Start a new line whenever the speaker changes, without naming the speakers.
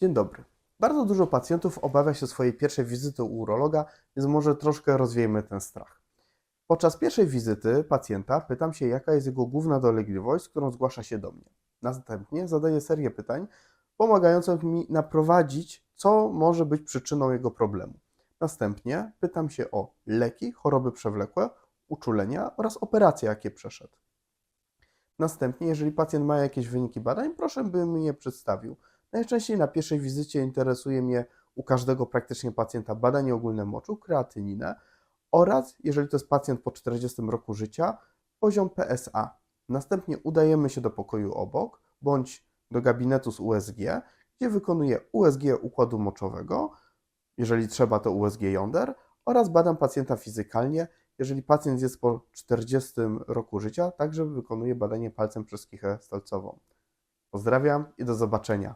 Dzień dobry. Bardzo dużo pacjentów obawia się swojej pierwszej wizyty u urologa, więc może troszkę rozwiejmy ten strach. Podczas pierwszej wizyty pacjenta pytam się, jaka jest jego główna dolegliwość, z którą zgłasza się do mnie. Następnie zadaję serię pytań, pomagających mi naprowadzić, co może być przyczyną jego problemu. Następnie pytam się o leki, choroby przewlekłe, uczulenia oraz operacje, jakie przeszedł. Następnie, jeżeli pacjent ma jakieś wyniki badań, proszę, by mi je przedstawił. Najczęściej na pierwszej wizycie interesuje mnie u każdego praktycznie pacjenta badanie ogólne moczu, kreatyninę oraz, jeżeli to jest pacjent po 40 roku życia, poziom PSA. Następnie udajemy się do pokoju obok bądź do gabinetu z USG, gdzie wykonuję USG układu moczowego, jeżeli trzeba to USG jąder oraz badam pacjenta fizykalnie. Jeżeli pacjent jest po 40 roku życia, także wykonuję badanie palcem przez kichę stalcową. Pozdrawiam i do zobaczenia.